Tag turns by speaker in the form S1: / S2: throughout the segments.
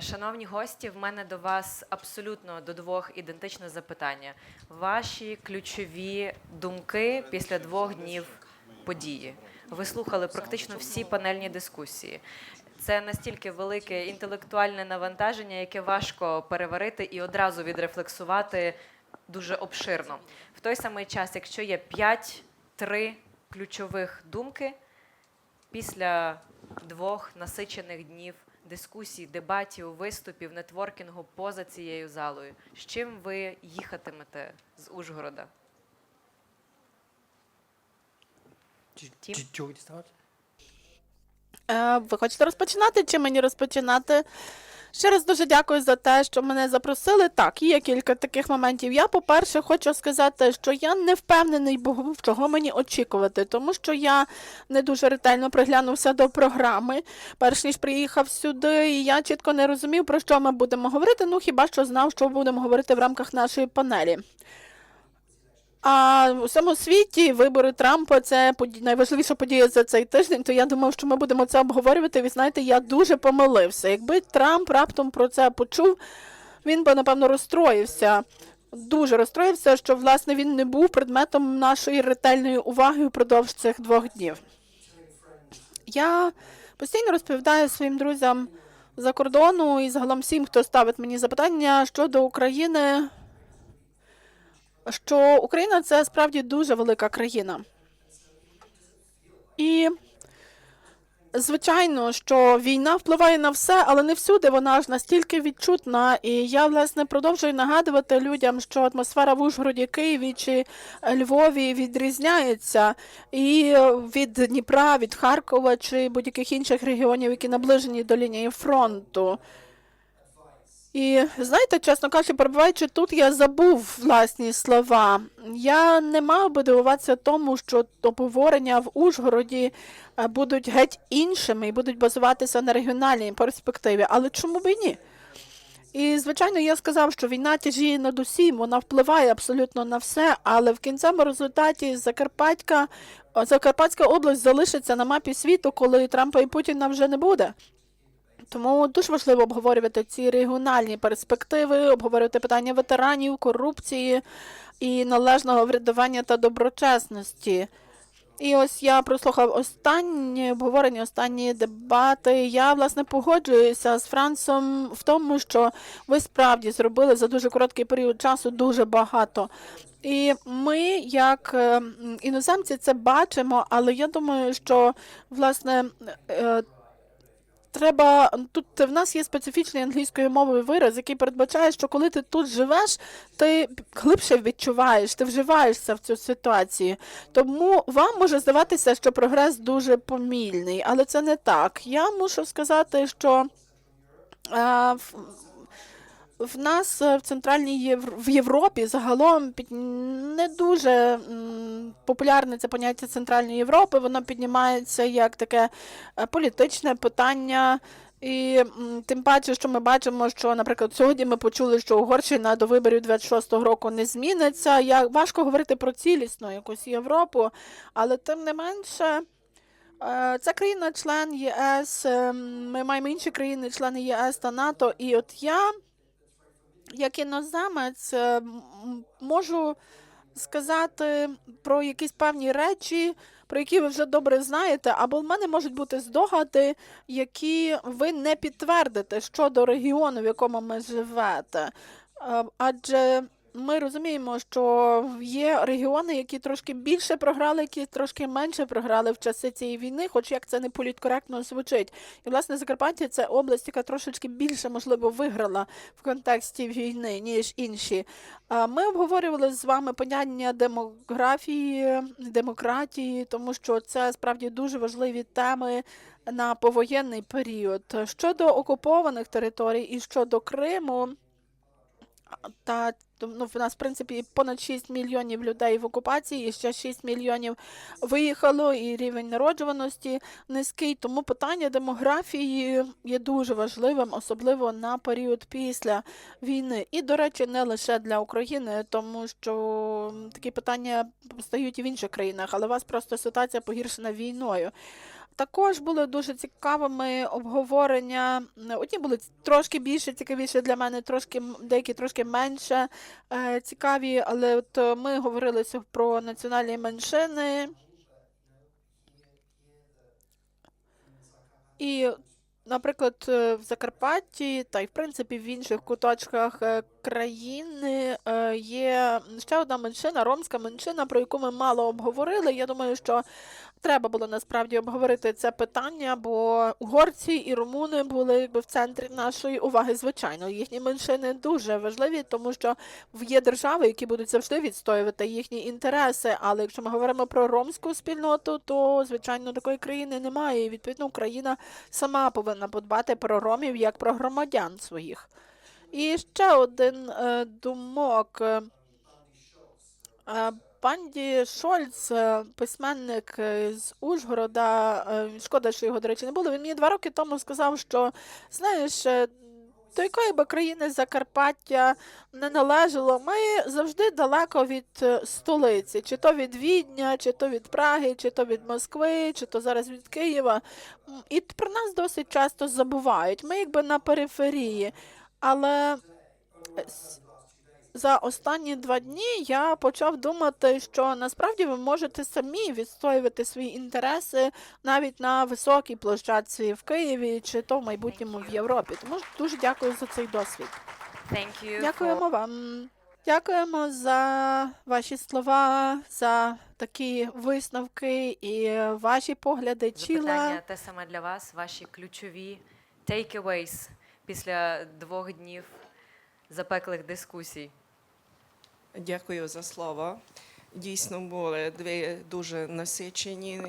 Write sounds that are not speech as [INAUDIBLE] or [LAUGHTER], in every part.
S1: Шановні гості, в мене до вас абсолютно до двох ідентичне запитання. Ваші ключові думки після двох днів події. Ви слухали практично всі панельні дискусії. Це настільки велике інтелектуальне навантаження, яке важко переварити і одразу відрефлексувати дуже обширно. В той самий час, якщо є 5-3 ключових думки після двох насичених днів дискусій, дебатів, виступів, нетворкінгу поза цією залою, з чим ви їхатимете з Ужгорода? Тім?
S2: Е, Ви хочете розпочинати чи мені розпочинати? Ще раз дуже дякую за те, що мене запросили. Так, є кілька таких моментів. Я, по-перше, хочу сказати, що я не впевнений, чого мені очікувати, тому що я не дуже ретельно приглянувся до програми, перш ніж приїхав сюди, і я чітко не розумів, про що ми будемо говорити. Ну хіба що знав, що будемо говорити в рамках нашої панелі. А у всьому світі вибори Трампа це поді- найважливіша подія за цей тиждень. То я думав, що ми будемо це обговорювати. Ви знаєте, я дуже помилився. Якби Трамп раптом про це почув, він би напевно розстроївся. Дуже розстроївся, що власне він не був предметом нашої ретельної уваги впродовж цих двох днів. Я постійно розповідаю своїм друзям за кордону і загалом всім, хто ставить мені запитання щодо України що Україна це справді дуже велика країна. І звичайно, що війна впливає на все, але не всюди вона ж настільки відчутна. І я, власне, продовжую нагадувати людям, що атмосфера в Ужгороді, Києві чи Львові відрізняється і від Дніпра, від Харкова чи будь-яких інших регіонів, які наближені до лінії фронту. І знаєте, чесно кажучи, перебуваючи тут, я забув власні слова. Я не мав би дивуватися тому, що обговорення в Ужгороді е, будуть геть іншими і будуть базуватися на регіональній перспективі. Але чому б і ні? І, звичайно, я сказав, що війна тяжіє над усім, вона впливає абсолютно на все, але в кінцевому результаті Закарпатська, Закарпатська область залишиться на мапі світу, коли Трампа і Путіна вже не буде. Тому дуже важливо обговорювати ці регіональні перспективи, обговорювати питання ветеранів, корупції і належного врядування та доброчесності. І ось я прослухав останні обговорення, останні дебати. Я власне погоджуюся з Францом в тому, що ви справді зробили за дуже короткий період часу дуже багато. І ми, як е, іноземці, це бачимо, але я думаю, що власне. Треба тут в нас є специфічний англійською мовою вираз, який передбачає, що коли ти тут живеш, ти глибше відчуваєш, ти вживаєшся в цю ситуацію. Тому вам може здаватися, що прогрес дуже помільний, але це не так. Я мушу сказати, що е, в- нас е, в центральній Євр... в Європі загалом під... не дуже популярне це поняття Центральної Європи. Воно піднімається як таке е, політичне питання. І тим паче, що ми бачимо, що, наприклад, сьогодні ми почули, що Угорщина до виборів 26-го року не зміниться. Я важко говорити про цілісну якусь Європу, але тим не менше. Це країна-член ЄС. е, Ми маємо інші країни, члени ЄС та НАТО. І от я, як іноземець, е, можу сказати про якісь певні речі, про які ви вже добре знаєте, або в мене можуть бути здогади, які ви не підтвердите щодо регіону, в якому ми живете. Е, Адже ми розуміємо, що є регіони, які трошки більше програли, які трошки менше програли в часи цієї війни, хоч як це не політкоректно звучить. І власне Закарпаття це область, яка трошечки більше можливо виграла в контексті війни, ніж інші. Ми обговорювали з вами поняття демографії, демократії, тому що це справді дуже важливі теми на повоєнний період. Щодо окупованих територій і щодо Криму. Та ну, в нас, в принципі, понад 6 мільйонів людей в окупації, і ще 6 мільйонів виїхало, і рівень народжуваності низький. Тому питання демографії є дуже важливим, особливо на період після війни. І, до речі, не лише для України, тому що такі питання стають і в інших країнах, але у вас просто ситуація погіршена війною. Також були дуже цікавими обговорення. Одні були трошки більше цікавіші для мене, трошки деякі трошки менше е, цікаві, але от е, ми говорили про національні меншини. І, наприклад, е, в Закарпатті та й в принципі в інших куточках е, країни є ще одна меншина, ромська меншина, про яку ми мало обговорили. Я думаю, що треба було насправді обговорити це питання, бо угорці і румуни були якби в центрі нашої уваги. Звичайно, їхні меншини дуже важливі, тому що є держави, які будуть завжди відстоювати їхні інтереси. Але якщо ми говоримо про ромську спільноту, то звичайно такої країни немає. І відповідно Україна сама повинна подбати про ромів як про громадян своїх. І ще один е, думок. Е, Банді Шольц, е, письменник е, з Ужгорода, е, шкода, що його, до речі, не було. Він мені два роки тому сказав, що знаєш, до якої би країни Закарпаття не належало, ми завжди далеко від столиці, чи то від Відня, чи то від Праги, чи то від Москви, чи то зараз від Києва. І про нас досить часто забувають. Ми якби на периферії. Але за останні два дні я почав думати, що насправді ви можете самі відстоювати свої інтереси навіть на високій площадці в Києві чи то в майбутньому в Європі. Тому дуже дякую за цей досвід. Дякуємо вам. Дякуємо за ваші слова, за такі висновки і ваші погляди.
S1: запитання те саме для вас, ваші ключові takeaways після двох днів запеклих дискусій.
S3: Дякую за слово. Дійсно були дві дуже насичені,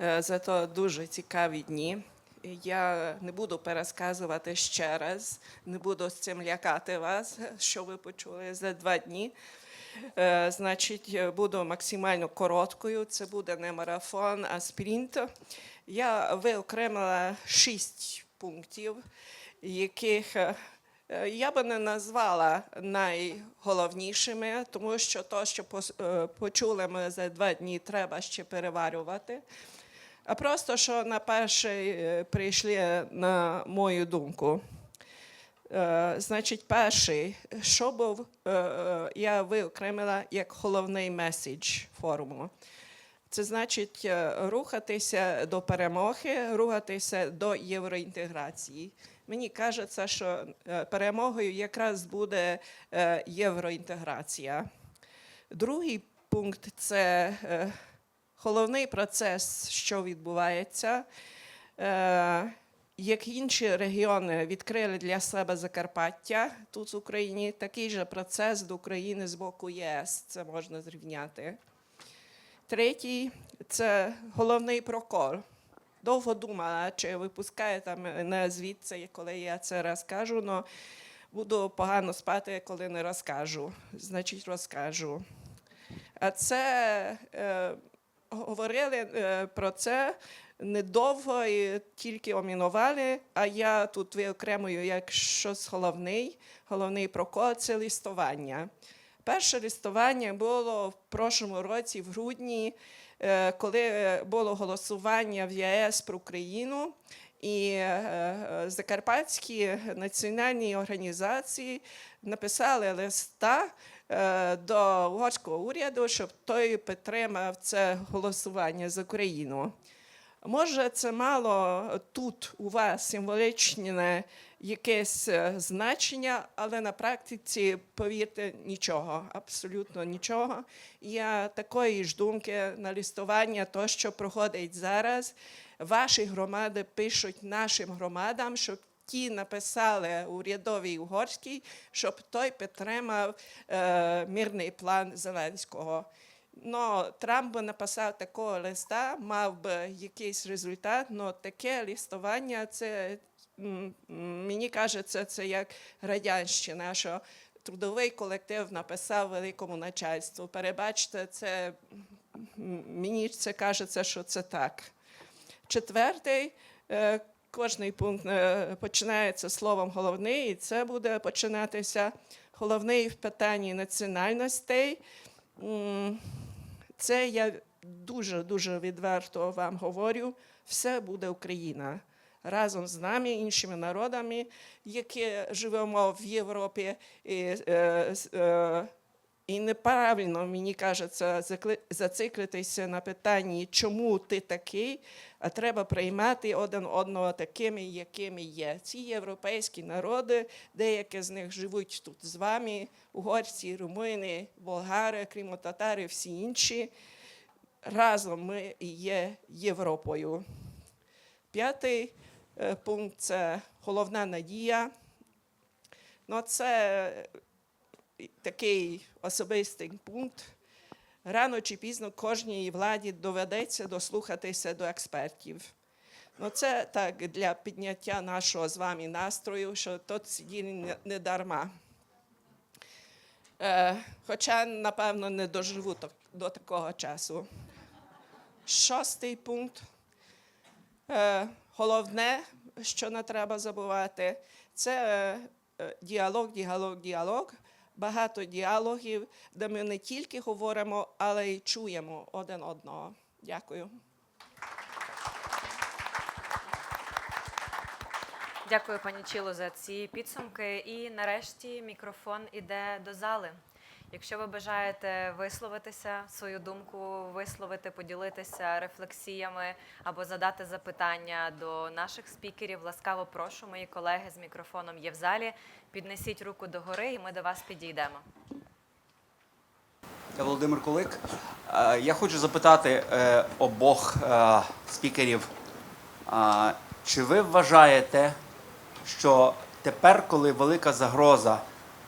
S3: е, зато дуже цікаві дні. Я не буду пересказувати ще раз, не буду з цим лякати вас, що ви почули за два дні. Е, Значить, буду максимально короткою. Це буде не марафон, а спринт. Я виокремила шість пунктів, яких Е, Я би не назвала найголовнішими, тому що то, що е, почули ми за два дні, треба ще переварювати. А просто що на перший е, прийшли на мою думку. Е, Значить, перший, що був, е, е, я виокремила як головний меседж форуму. Це значить е, рухатися до перемоги, рухатися до євроінтеграції. Мені кажеться, що е, перемогою якраз буде е, євроінтеграція. Другий пункт це е, головний процес, що відбувається. Як інші регіони відкрили для себе Закарпаття тут в Україні, такий же процес до України з боку ЄС. Це можна зрівняти. Третій це головний прокол. Довго думала, чи випускаєте мене звідси, коли я це розкажу, але буду погано спати, коли не розкажу. Значить, розкажу. А це е, говорили е, про це недовго і тільки омінували, а я тут виокремую як щось головний. Головний прокол це листування. Перше листування було в прошлому році, в грудні, коли було голосування в ЄС про Україну. І е, е, закарпатські національні організації написали листа е, до угорського уряду, щоб той підтримав це голосування за Україну. Може, це мало тут у вас символічне якесь е, значення, але на практиці, повірте, нічого, абсолютно нічого. Я такої ж думки на листування, то, що проходить зараз, ваші громади пишуть нашим громадам, щоб ті написали урядовій угорській, щоб той підтримав е, мирний план Зеленського. Ну, Трамп би написав такого листа, мав би якийсь результат, але таке листування, це мені кажеться, це як радянщина, що трудовий колектив написав великому начальству. Перебачте, це мені це кажеться, що це так. Четвертий, е, кожний пункт е, починається словом головний, і це буде починатися головний в питанні національностей. Це я дуже дуже відверто вам говорю, все буде Україна. Разом з нами, іншими народами, які живемо в Європі, і, е, е, і неправильно, мені кажеться, зациклитися на питанні, чому ти такий, а треба приймати один одного такими, якими є. Ці європейські народи, деякі з них живуть тут з вами, угорці, румуни, болгари, кримотатари, всі інші. Разом ми є Європою. П'ятий пункт це головна надія. Ну, це такий особистий пункт. Рано чи пізно кожній владі доведеться дослухатися до експертів. Ну, це так для підняття нашого з вами настрою, що тут сиділи не, дарма. Е, хоча, напевно, не доживу до такого часу. Шостий пункт. Е, головне, що не треба забувати, це е, е, діалог, діалог, діалог. Багато діалогів, де ми не тільки говоримо, але й чуємо один одного. Дякую.
S1: Дякую, пані Чіло, за ці підсумки. І нарешті мікрофон іде до зали. Якщо ви бажаєте висловитися, свою думку висловити, поділитися рефлексіями або задати запитання до наших спікерів, ласкаво прошу, мої колеги з мікрофоном є в залі. Піднесіть руку догори, і ми до вас підійдемо.
S4: Я Володимир Кулик. Е, Я хочу запитати е, обох е, спікерів, чи ви вважаєте, що тепер, коли велика загроза,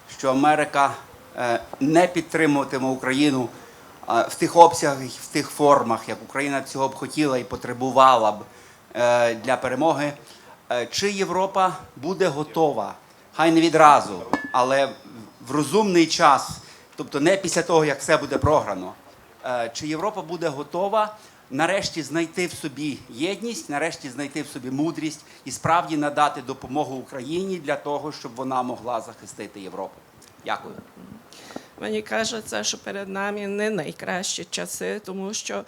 S4: що Америка не підтримуватиме Україну е, в тих обсягах, в тих формах, як Україна цього б хотіла і потребувала б е, для перемоги, е, чи Європа буде готова, хай не відразу, але в розумний час, тобто не після того, як все буде програно, е, чи Європа буде готова нарешті знайти в собі єдність, нарешті знайти в собі мудрість і справді надати допомогу Україні для того, щоб вона могла захистити Європу? Дякую.
S3: Мені кажеться, що перед нами не найкращі часи, тому що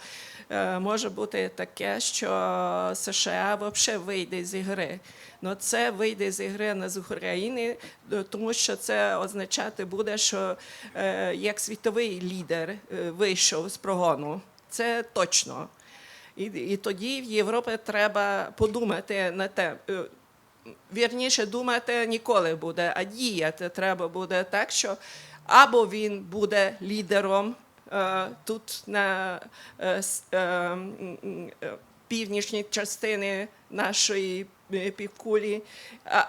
S3: е, може бути таке, що США взагалі вийде з ігри. Ну це вийде з ігри не з України, е, тому що це означати буде, що е, як світовий лідер е, вийшов з прогону. Це точно. І, і тоді в Європі треба подумати на те. Вірніше думати ніколи буде, а діяти треба буде так, що або він буде лідером е, тут на е, е, північній частині нашої півкулі,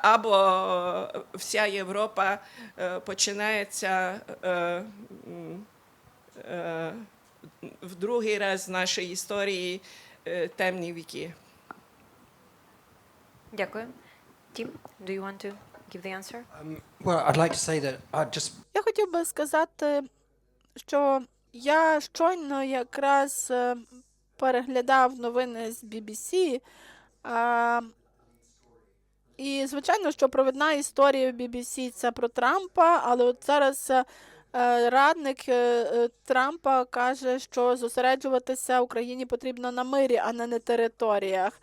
S3: або вся Європа починається в другий раз в нашій історії темні віки.
S1: Дякую. Тім, do you want to give the answer?
S5: Um, well, I'd like to say that I just
S2: Я хотів би сказати, що я щойно якраз е, переглядав новини з BBC. А, і, звичайно, що провідна історія в BBC це про Трампа, але от зараз е, радник е, Трампа каже, що зосереджуватися Україні потрібно на мирі, а не на територіях.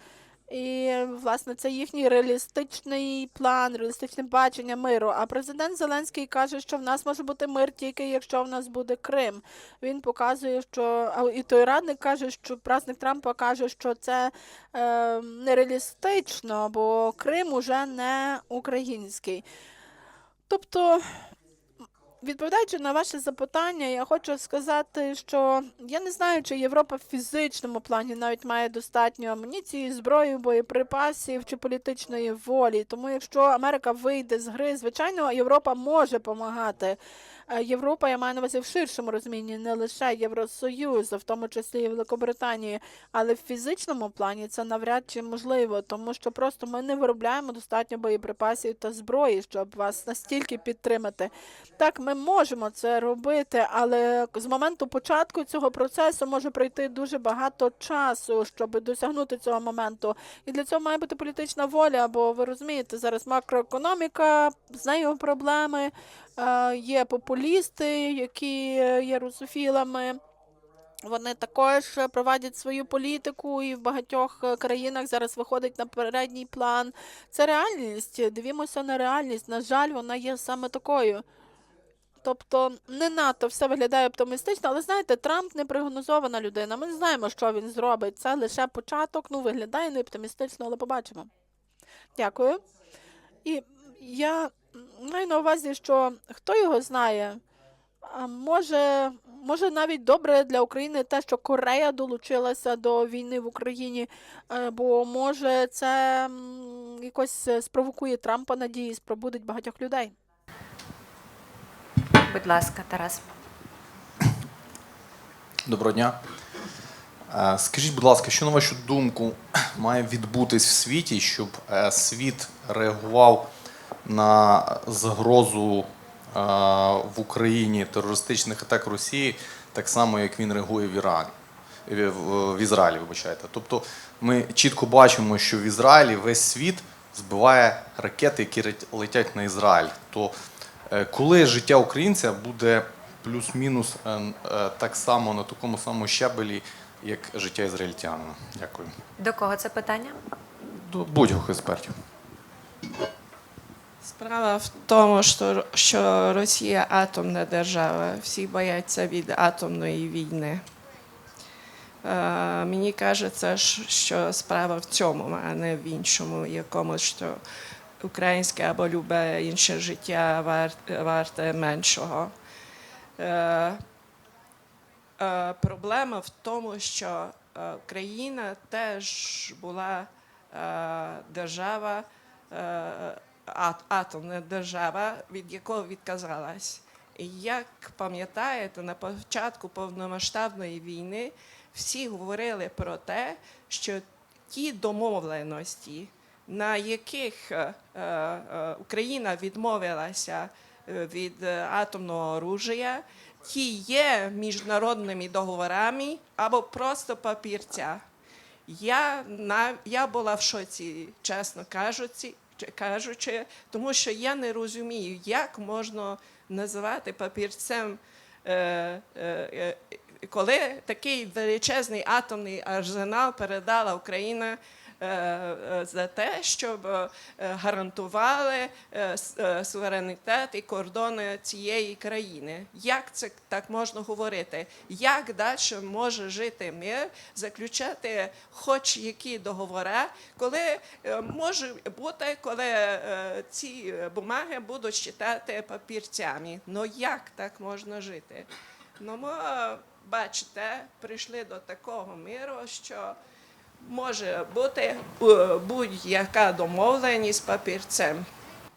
S2: І, власне, це їхній реалістичний план, реалістичне бачення миру. А президент Зеленський каже, що в нас може бути мир тільки якщо в нас буде Крим. Він показує, що і той радник каже, що праздник Трампа каже, що це е, нереалістично, бо Крим уже не український. Тобто, відповідаючи на ваше запитання, я хочу сказати, що я не знаю, чи Європа в фізичному плані навіть має достатньо амуніції, зброї, боєприпасів чи політичної волі. Тому, якщо Америка вийде з гри, звичайно, Європа може допомагати. Е, Європа, я маю на увазі в ширшому розумінні, не лише Євросоюз, в тому числі і Великобританії, але в фізичному плані це навряд чи можливо, тому що просто ми не виробляємо достатньо боєприпасів та зброї, щоб вас настільки підтримати. Так, ми можемо це робити, але з моменту початку цього процесу може пройти дуже багато часу, щоб досягнути цього моменту. І для цього має бути політична воля, бо ви розумієте, зараз макроекономіка, з нею проблеми, є популісти, які є русофілами. Вони також проводять свою політику і в багатьох країнах зараз виходить на передній план. Це реальність. Дивімося на реальність. На жаль, вона є саме такою. Тобто не надто все виглядає оптимістично, але знаєте, Трамп не прогнозована людина. Ми не знаємо, що він зробить. Це лише початок. Ну, виглядає не оптимістично, але побачимо. Дякую. І я маю на увазі, що хто його знає, а може, може навіть добре для України те, що Корея долучилася до війни в Україні, е, бо може це якось е, спровокує Трампа надії, спробудить багатьох людей.
S1: Будь ласка, Тарас.
S6: Доброго дня. Е, Скажіть, будь ласка, що на вашу думку [CLEARS THROAT] має відбутись в світі, щоб світ реагував на загрозу е, в Україні терористичних атак Росії, так само, як він реагує в Ірані, в, Ізраїлі, вибачайте. Тобто ми чітко бачимо, що в Ізраїлі весь світ збиває ракети, які лет- летять на Ізраїль. То е, коли життя українця буде плюс-мінус е, так само на такому самому щабелі, як життя ізраїльтянина? Дякую.
S1: До кого це питання?
S6: До будь-яких експертів.
S3: Справа в тому, що, що Росія атомна держава. Всі бояться від атомної війни. Е, мені кажеться, що- справа в цьому, а не в іншому, якомусь, що українське або любе інше життя вар- варте меншого. Е, е, проблема в тому, що е, Україна теж була е, держава, е, атомна держава, від якої відказалась. І як пам'ятаєте, на початку повномасштабної війни всі говорили про те, що ті домовленості, на яких е, е, Україна відмовилася е, від е, атомного оружия, ті є міжнародними договорами або просто папірця. Я, на, я була в шоці, чесно кажучи, кажучи, тому що я не розумію, як можна називати папірцем, е, е, е, коли такий величезний атомний арсенал передала Україна за те, щоб е, гарантували е, е, суверенітет і кордони цієї країни. Як це так можна говорити? Як далі може жити мир, заключати хоч які договори, коли е, може бути, коли е, ці бумаги будуть читати папірцями? Ну як так можна жити? Ну, ми, е, бачите, прийшли до такого миру, що може бути е, будь-яка домовленість папірцем.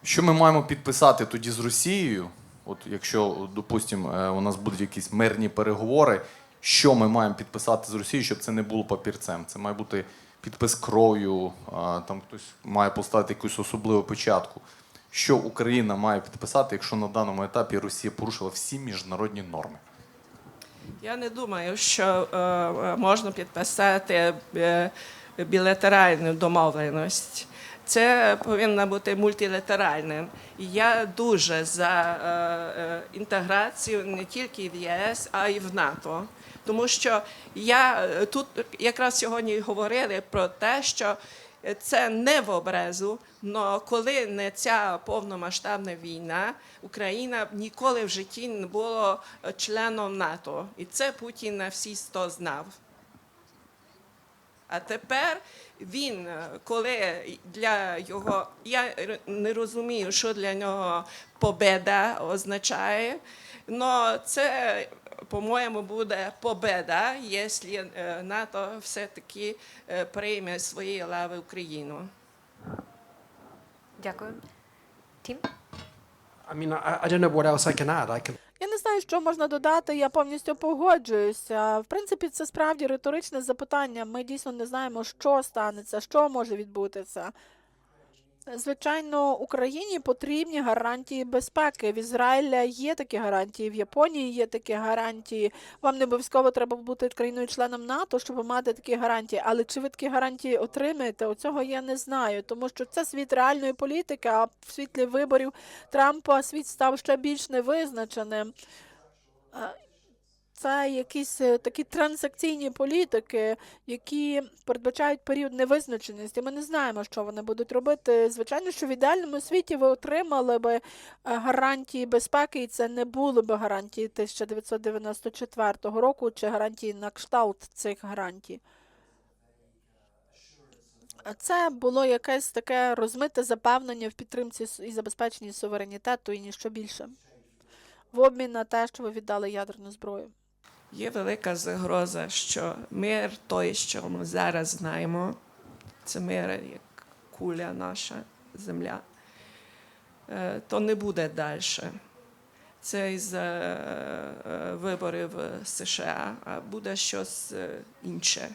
S6: Що ми маємо підписати тоді з Росією? От якщо, допустимо, у нас будуть якісь мирні переговори, що ми маємо підписати з Росією, щоб це не було папірцем? Це має бути підпис кров'ю, там хтось має поставити якусь особливу початку. Що Україна має підписати, якщо на даному етапі Росія порушила всі міжнародні норми?
S3: Я не думаю, що е, е, можна підписати е, білатеральну домовленість. Це повинно бути мультилатеральним. Я дуже за інтеграцію не тільки в ЄС, а й в НАТО. Тому що я тут якраз сьогодні говорили про те, що це не в образу, але коли не ця повномасштабна війна, Україна ніколи в житті не була членом НАТО. І це Путін на всі сто знав. А тепер він, е, коли для його, я не розумію, що для нього победа означає, але це, по-моєму, буде победа, якщо е, НАТО все-таки е, прийме з своєї лави Україну.
S1: Дякую. Тім?
S5: I mean, I, I don't know what else I can add. I can.
S2: Я не знаю, що можна додати. Я повністю погоджуюся. В принципі, це справді риторичне запитання. Ми дійсно не знаємо, що станеться, що може відбутися. Звичайно, Україні потрібні гарантії безпеки. В Ізраїля є такі гарантії, в Японії є такі гарантії. Вам не обов'язково треба бути країною-членом НАТО, щоб мати такі гарантії. Але чи ви такі гарантії отримаєте? Оцього я не знаю, тому що це світ реальної політики, а в світлі виборів Трампа світ став ще більш невизначеним. Це якісь е, такі транзакційні політики, які передбачають період невизначеності. Ми не знаємо, що вони будуть робити. Звичайно, що в ідеальному світі ви отримали би е, гарантії безпеки, і це не були б гарантії 1994 року чи гарантії на кшталт цих гарантій. Це було якесь таке розмите запевнення в підтримці і забезпеченні суверенітету і ніщо більше. В обмін на те, що ви віддали ядерну зброю.
S3: Є велика загроза, що мир той, що ми зараз знаємо, це мир як куля наша земля, е, то не буде далі. Це із е, виборів США, а буде щось е, інше.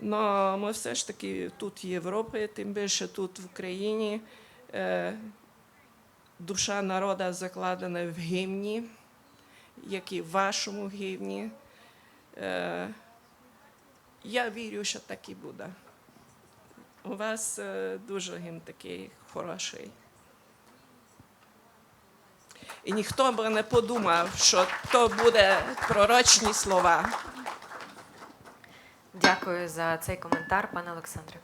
S3: Но ми все ж таки тут в Європі, тим більше тут в Україні. Душа народу закладена в гімні як і в вашому гівні. Е, я вірю, що так і буде. У вас е, дуже гімн такий хороший. І ніхто б не подумав, що то буде пророчні слова.
S1: Дякую за цей коментар, пане Олександре.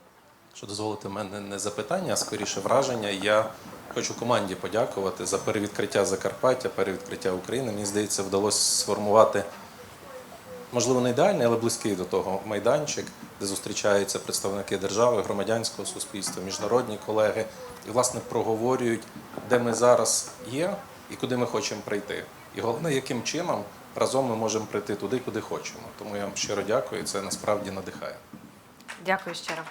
S7: Що дозволите, мене не запитання, а скоріше враження. Я хочу команді подякувати за перевідкриття Закарпаття, перевідкриття України. Мені здається, вдалося сформувати, можливо, не ідеальний, але близький до того майданчик, де зустрічаються представники держави, громадянського суспільства, міжнародні колеги і, власне, проговорюють, де ми зараз є і куди ми хочемо прийти. І головне, яким чином разом ми можемо прийти туди, куди хочемо. Тому я вам щиро дякую, це насправді надихає.
S1: Дякую щиро.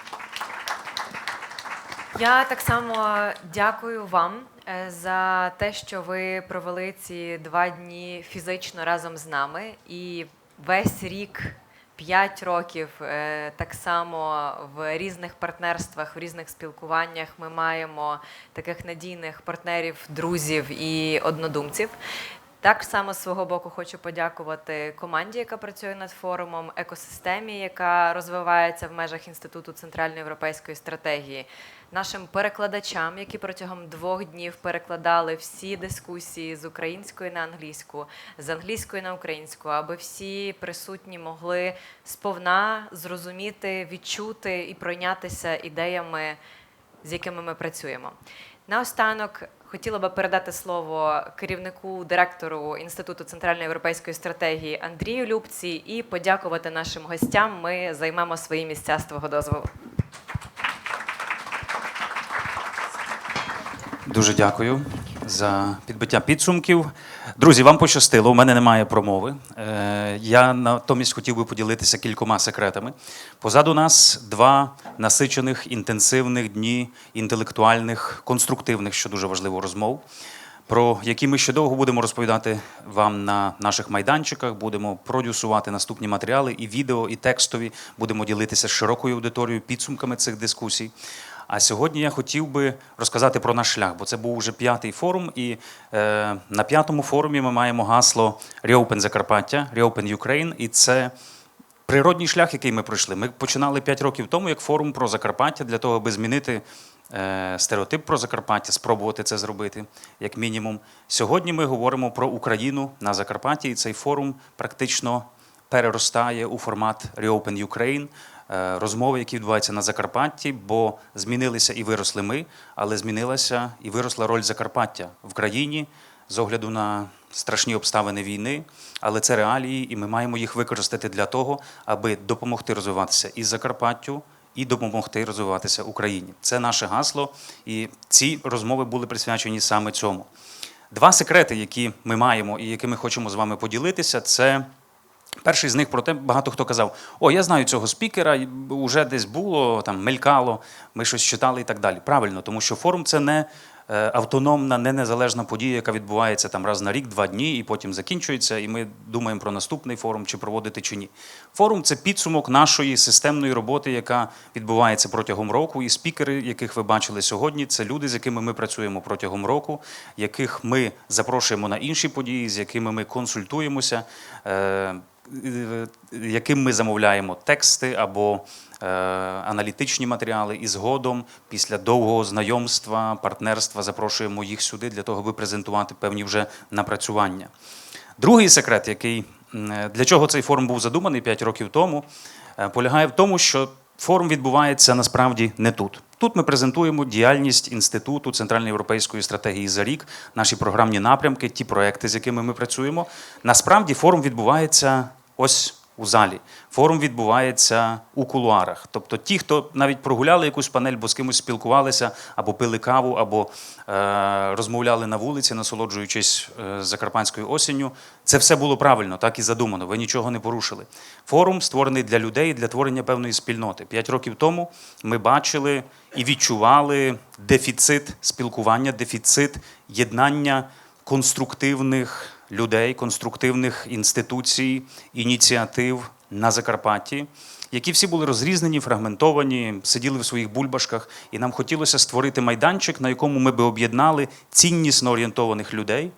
S1: Я так само дякую вам е, за те, що ви провели ці два дні фізично разом з нами. І весь рік, п'ять років, е, так само в різних партнерствах, в різних спілкуваннях ми маємо таких надійних партнерів, друзів і однодумців. Так само з свого боку хочу подякувати команді, яка працює над форумом, екосистемі, яка розвивається в межах Інституту центральноєвропейської стратегії, нашим перекладачам, які протягом двох днів перекладали всі дискусії з української на англійську, з англійської на українську, аби всі присутні могли сповна зрозуміти, відчути і пройнятися ідеями з якими ми працюємо. Наостанок хотіла би передати слово керівнику директору Інституту центральноєвропейської стратегії Андрію Любці і подякувати нашим гостям. Ми займемо свої місця з твого дозволу.
S8: Дуже дякую за підбиття підсумків. Друзі, вам пощастило, у мене немає промови. Е, Я натомість хотів би поділитися кількома секретами. Позаду нас два насичених, інтенсивних дні інтелектуальних, конструктивних, що дуже важливо, розмов. Про які ми ще довго будемо розповідати вам на наших майданчиках, будемо продюсувати наступні матеріали і відео, і текстові. Будемо ділитися з широкою аудиторією підсумками цих дискусій. А сьогодні я хотів би розказати про наш шлях, бо це був вже п'ятий форум, і е, на п'ятому форумі ми маємо гасло Reopen Закарпаття, Reopen Ukraine, і це природній шлях, який ми пройшли. Ми починали 5 років тому як форум про Закарпаття для того, аби змінити е, стереотип про Закарпаття, спробувати це зробити, як мінімум. Сьогодні ми говоримо про Україну на Закарпатті, і цей форум практично переростає у формат Reopen Ukraine, розмови, які відбуваються на Закарпатті, бо змінилися і виросли ми, але змінилася і виросла роль Закарпаття в країні з огляду на страшні обставини війни, але це реалії, і ми маємо їх використати для того, аби допомогти розвиватися і Закарпаттю, і допомогти розвиватися Україні. Це наше гасло, і ці розмови були присвячені саме цьому. Два секрети, які ми маємо і якими хочемо з вами поділитися, це. Перший з них про те, багато хто казав: О, я знаю цього спікера, вже десь було, там мелькало, ми щось читали і так далі. Правильно, тому що форум це не е, автономна, не незалежна подія, яка відбувається там раз на рік, два дні, і потім закінчується, і ми думаємо про наступний форум, чи проводити, чи ні. Форум це підсумок нашої системної роботи, яка відбувається протягом року. І спікери, яких ви бачили сьогодні, це люди, з якими ми працюємо протягом року, яких ми запрошуємо на інші події, з якими ми консультуємося. Е, яким ми замовляємо тексти або е, аналітичні матеріали, і згодом, після довгого знайомства, партнерства, запрошуємо їх сюди для того, аби презентувати певні вже напрацювання. Другий секрет, який е, для чого цей форум був задуманий 5 років тому, е, полягає в тому, що форум відбувається насправді не тут. Тут ми презентуємо діяльність інституту центральноєвропейської стратегії за рік, наші програмні напрямки, ті проекти, з якими ми працюємо. Насправді форум відбувається ось у залі. Форум відбувається у кулуарах. Тобто ті, хто навіть прогуляли якусь панель, бо з кимось спілкувалися, або пили каву, або е, розмовляли на вулиці, насолоджуючись е, закарпатською осінню. Це все було правильно, так і задумано. Ви нічого не порушили. Форум створений для людей, для творення певної спільноти. П'ять років тому ми бачили і відчували дефіцит спілкування, дефіцит єднання конструктивних людей, конструктивних інституцій, ініціатив на Закарпатті, які всі були розрізнені, фрагментовані, сиділи в своїх бульбашках, і нам хотілося створити майданчик, на якому ми би об'єднали ціннісно орієнтованих людей,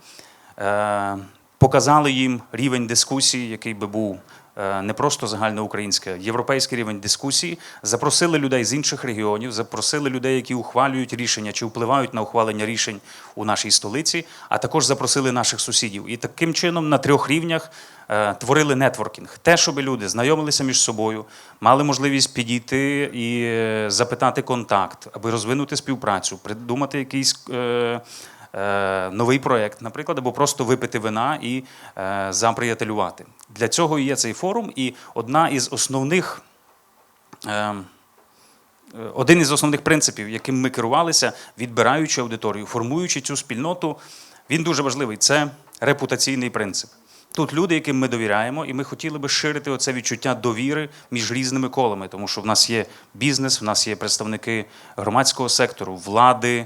S8: е, показали їм рівень дискусії, який би був не просто загальноукраїнський, а європейський рівень дискусії, запросили людей з інших регіонів, запросили людей, які ухвалюють рішення чи впливають на ухвалення рішень у нашій столиці, а також запросили наших сусідів. І таким чином на трьох рівнях е, творили нетворкінг. Те, щоб люди знайомилися між собою, мали можливість підійти і е, запитати контакт, аби розвинути співпрацю, придумати якийсь. Е, Новий проєкт, наприклад, або просто випити вина і е, заприятелювати. Для цього і є цей форум, і одна із основних е, один із основних принципів, яким ми керувалися, відбираючи аудиторію, формуючи цю спільноту, він дуже важливий. Це репутаційний принцип. Тут люди, яким ми довіряємо, і ми хотіли би ширити оце відчуття довіри між різними колами, тому що в нас є бізнес, в нас є представники громадського сектору, влади,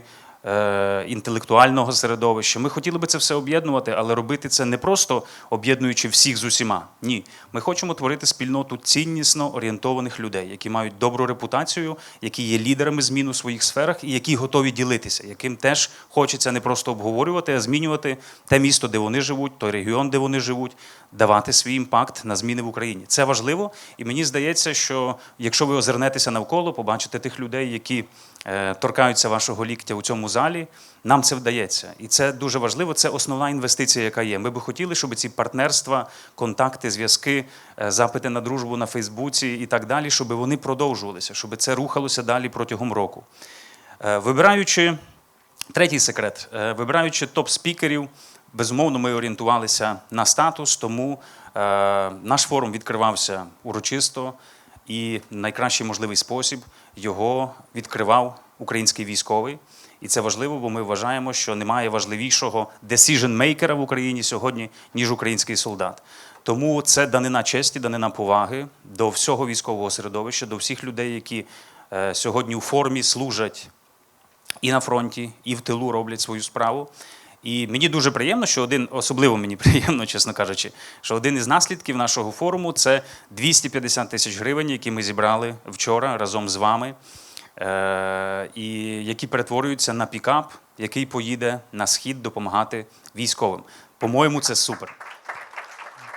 S8: інтелектуального середовища. Ми хотіли би це все об'єднувати, але робити це не просто об'єднуючи всіх з усіма. Ні, ми хочемо творити спільноту ціннісно орієнтованих людей, які мають добру репутацію, які є лідерами змін у своїх сферах і які готові ділитися, яким теж хочеться не просто обговорювати, а змінювати те місто, де вони живуть, той регіон, де вони живуть, давати свій імпакт на зміни в Україні. Це важливо, і мені здається, що якщо ви озирнетеся навколо, побачите тих людей, які е, торкаються вашого ліктя у цьому залі, нам це вдається. І це дуже важливо. Це основна інвестиція, яка є. Ми би хотіли, щоб ці партнерства, контакти, зв'язки, е, запити на дружбу на Фейсбуці і так далі, щоб вони продовжувалися, щоб це рухалося далі протягом року. Е, Вибираючи третій секрет, е, вибираючи топ-спікерів, безумовно, ми орієнтувалися на статус, тому е, наш форум відкривався урочисто і найкращий можливий спосіб його відкривав український військовий. І це важливо, бо ми вважаємо, що немає важливішого decision-мейкера в Україні сьогодні, ніж український солдат. Тому це данина честі, данина поваги до всього військового середовища, до всіх людей, які е, сьогодні у формі служать і на фронті, і в тилу роблять свою справу. І мені дуже приємно, що один, особливо мені [LAUGHS] приємно, чесно кажучи, що один із наслідків нашого форуму це 250 тисяч гривень, які ми зібрали вчора разом з вами, е- і які перетворюються на пікап, який поїде на схід допомагати військовим. По-моєму, це супер.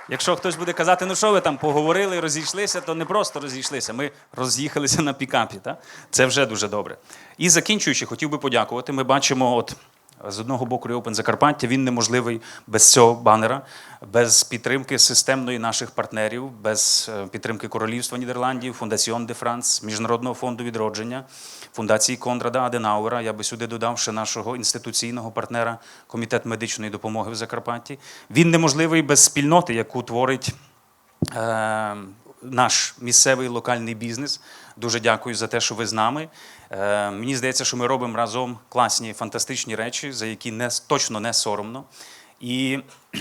S8: Якщо хтось буде казати, ну що ви там поговорили, розійшлися, то не просто розійшлися. Ми роз'їхалися на пікапі. Та? Це вже дуже добре. І закінчуючи, хотів би подякувати. Ми бачимо, от з одного боку Reopen Закарпаття, він неможливий без цього банера, без підтримки системної наших партнерів, без е, підтримки Королівства Нідерландів, Фундаціон де Франс, Міжнародного фонду відродження, фундації Конрада Аденауера. Я би сюди додав ще нашого інституційного партнера Комітет медичної допомоги в Закарпатті. Він неможливий без спільноти, яку творить е, наш місцевий локальний бізнес. Дуже дякую за те, що ви з нами. Е, мені здається, що ми робимо разом класні, фантастичні речі, за які не, точно не соромно. І [CLEARS THROAT]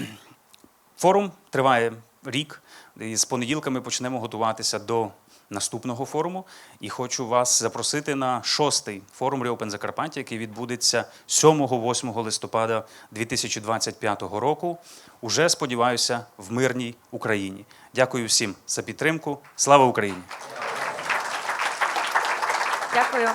S8: форум триває рік. І з понеділка ми почнемо готуватися до наступного форуму. І хочу вас запросити на шостий форум Reopen Закарпаття, який відбудеться 7-8 листопада 2025 року. Уже сподіваюся, в мирній Україні. Дякую всім за підтримку. Слава Україні!
S1: Дякую.